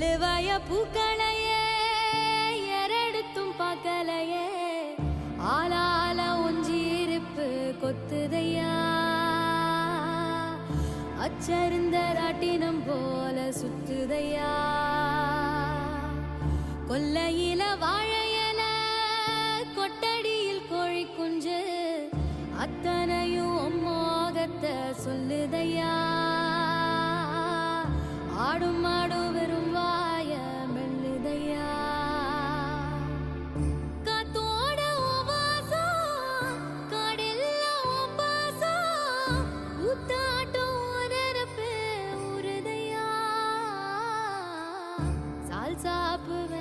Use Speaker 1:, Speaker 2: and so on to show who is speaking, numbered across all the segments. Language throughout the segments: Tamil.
Speaker 1: எள்ளுவய பூக்களையே எரடுத்தும் பார்க்கலையே ஆளால ஒஞ்சிருப்பு கொத்துதையா. அச்சருந்த ராட்டினம் போல சுத்துதையா. கொல்லையில வாழ top of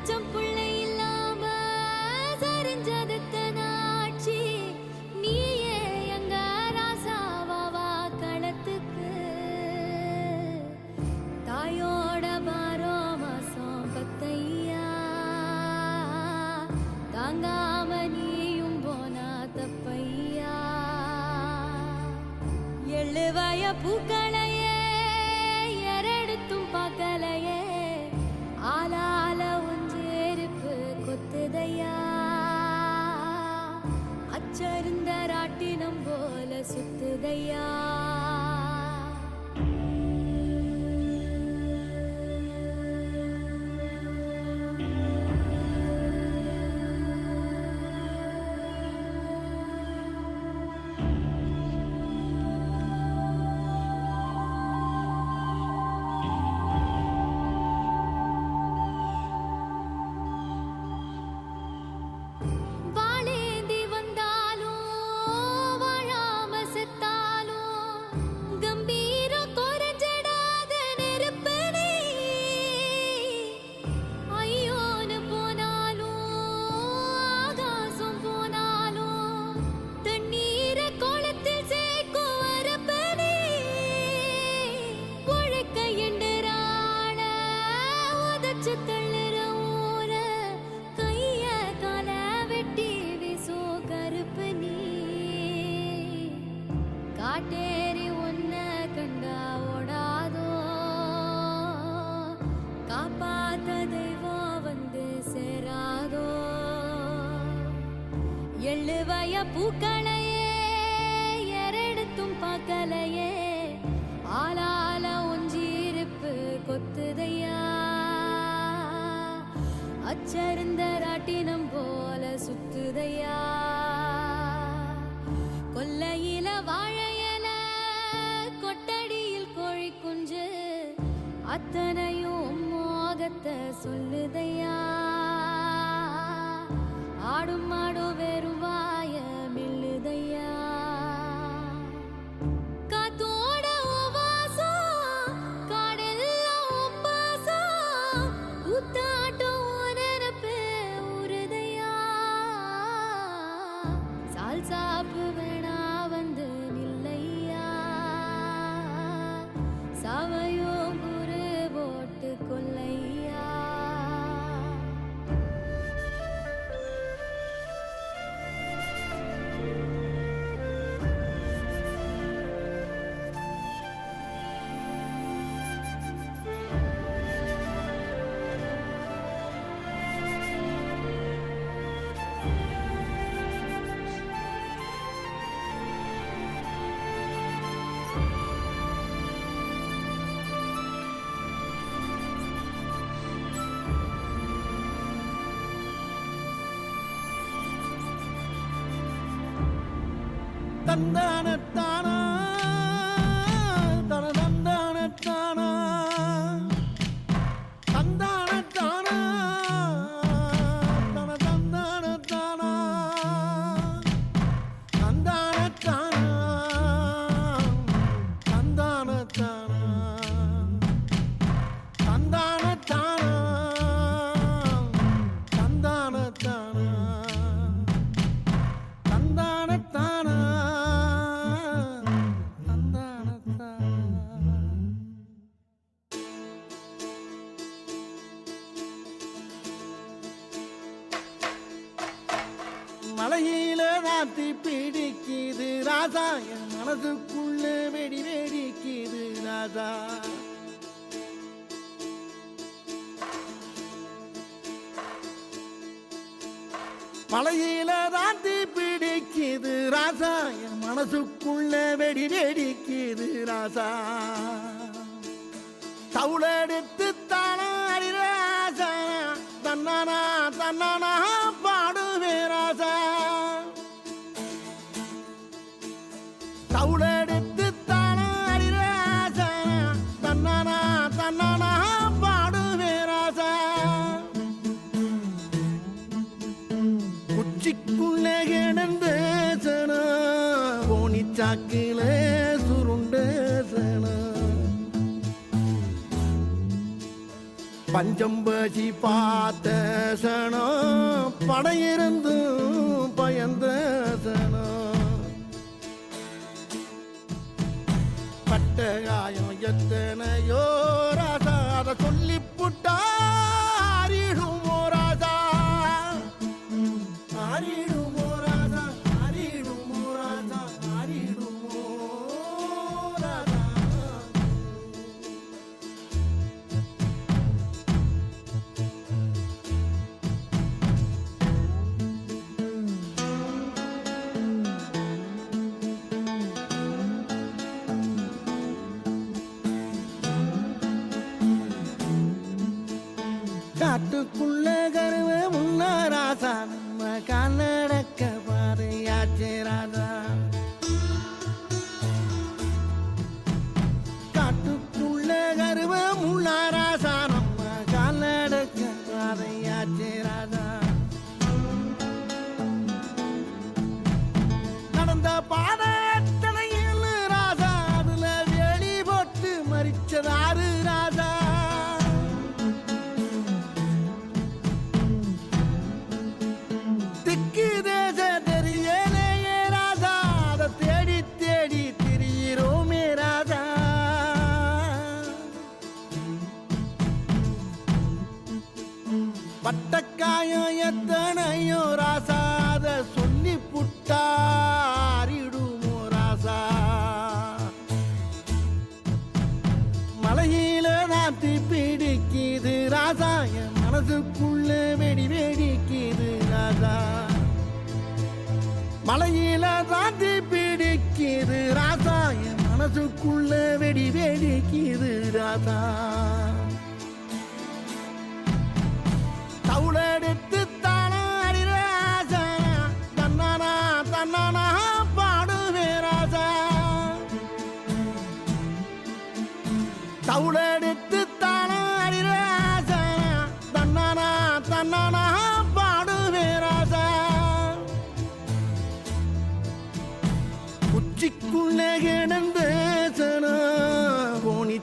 Speaker 1: தலைச்சம் புள்ளை இல்லாம சரிஞ்சதுத்தனாட்சி நீயே எங்க ராசாவாவா களத்துக்கு? தாயோட பாரோ மாசம் பத்தையா தாங்காம நீயும் போனா தப்பையா? எள்ளுவய பூக்களையே எரடுத்தும் பார்க்கலையே சுத்துதையா? எள்ளுவய பூக்களையே எரெடுத்தும் பார்க்கலையே ஆளால ஒஞ்சிருப்பு கொத்துதையா. அச்சருந்த ராட்டினம் போல சுத்துதையா. கொல்லையில வாழையல கொட்டடியில் கோழி குஞ்சு அத்தனையும் மோகத்தை சொல்லுதையா.
Speaker 2: Anna. காத்து பிடிக்குது ராஜா என் மனதுக்குள்ள வெடி வெடிக்குது ராஜா. மலையில ராத்தி பிடிக்குது ராஜா என் மனசுக்குள்ள வெடி வெடிக்குது ராஜா. தவுளெடுத்து தானா ராஜா. தன்னானா தன்னானா. பஞ்சம்பசி பார்த்த சனம் படையிருந்து பயந்த மனதுக்குள்ள வெடி வெடிக்குது ராதா. மலையில தாண்டி பிடிக்குது ராதா. என் மனதுக்குள்ள வெடி வெடிக்குது ராதா.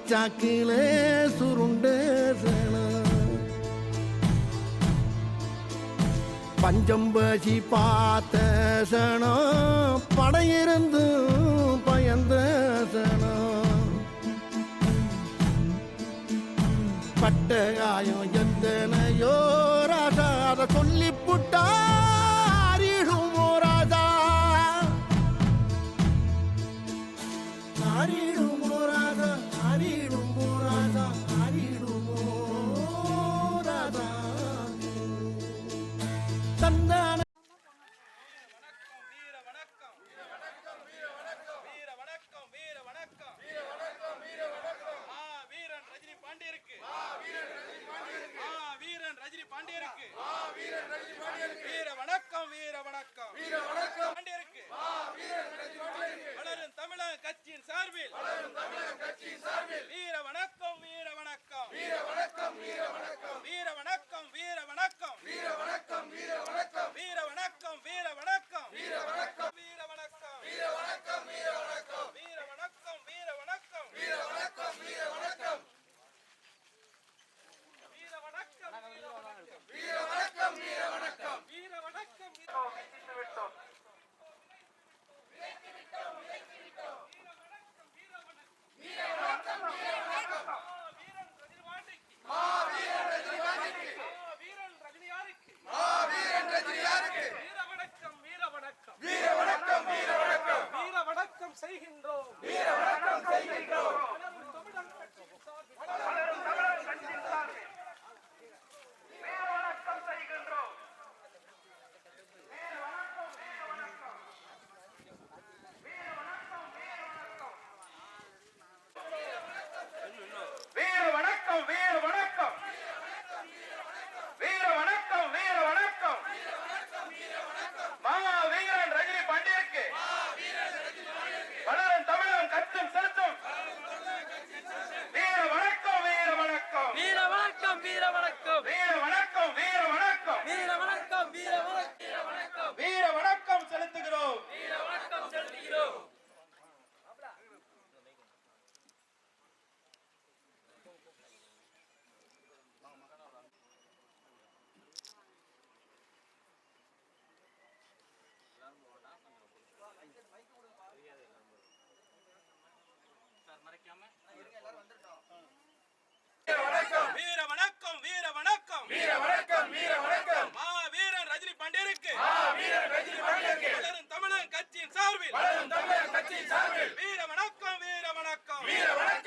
Speaker 2: சாக்கிலே சுருண்டு பஞ்சம்பசி பார்த்த சனம் படையிருந்தும் பயந்த சனம் பட்ட காயம் எந்தனையோ ராசா அதை சொல்லி
Speaker 3: வீரன் ரஜினி பாண்டியருக்கு. வீர வணக்கம் வீர வணக்கம். வீர வணக்கம். பாண்டியருக்கு. வளரும் தமிழக கட்சியின் சார்பில். வீர வணக்கம் வீர வணக்கம். வீர வணக்கம் வீர வணக்கம். வீர வணக்கம் வீர வணக்கம். வீர வணக்கம் வீர வணக்கம். வீர வணக்கம் வீர வணக்கம். வீர வணக்கம். கட்சியின் சார்பில். வீர வணக்கம் வீர வணக்கம் வீர வணக்கம்